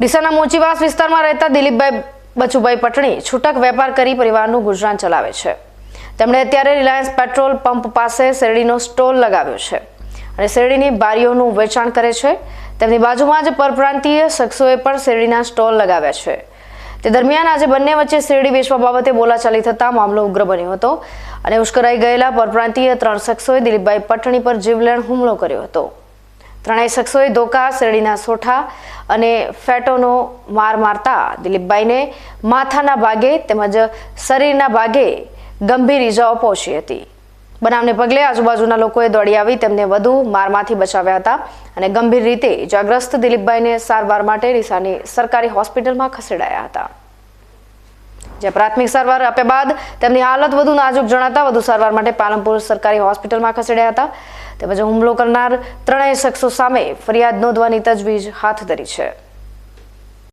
ડીસાના મોચીવાસ વિસ્તારમાં રહેતા દિલીપભાઈ બચુભાઈ પટણી છૂટક વેપાર કરી પરિવારનું ગુજરાન ચલાવે છે. તેમણે અત્યારે રિલાયન્સ પેટ્રોલ પંપ પાસે શેરડીનો સ્ટોલ લગાવ્યો છે અને શેરડીની બારીઓનું વેચાણ કરે છે. તેમની બાજુમાં જ પરપ્રાંતીય શખ્સોએ પણ શેરડીના સ્ટોલ લગાવ્યા છે. તે દરમિયાન આજે બંને વચ્ચે શેરડી વેચવા બાબતે બોલાચાલી થતાં મામલો ઉગ્ર બન્યો હતો અને ઉશ્કરાઈ ગયેલા પરપ્રાંતીય ત્રણ શખ્સોએ દિલીપભાઈ પટણી પર જીવલેણ હુમલો કર્યો હતો. ત્રણેય શખ્સોએ ધોકા, શેરડીના સોઠા અને ફેટોનો માર મારતા દિલીપભાઈને માથાના ભાગે તેમજ શરીરના ભાગે ગંભીર ઈજાઓ પહોંચી હતી. બનાવને પગલે આજુબાજુના લોકોએ દોડી આવી તેમને વધુ મારમાંથી બચાવ્યા હતા અને ગંભીર રીતે ઇજાગ્રસ્ત દિલીપભાઈને સારવાર માટે રીસાની સરકારી હોસ્પિટલમાં ખસેડાયા હતા. જ્યાં પ્રાથમિક સારવાર આપ્યા બાદ તેમની હાલત વધુ નાજુક જણાતા વધુ સારવાર માટે પાલનપુર સરકારી હોસ્પિટલમાં ખસેડ્યા હતા. તેમજ હુમલો કરનાર ત્રણેય શખ્સો સામે ફરિયાદ નોંધવાની તજવીજ હાથ ધરી છે.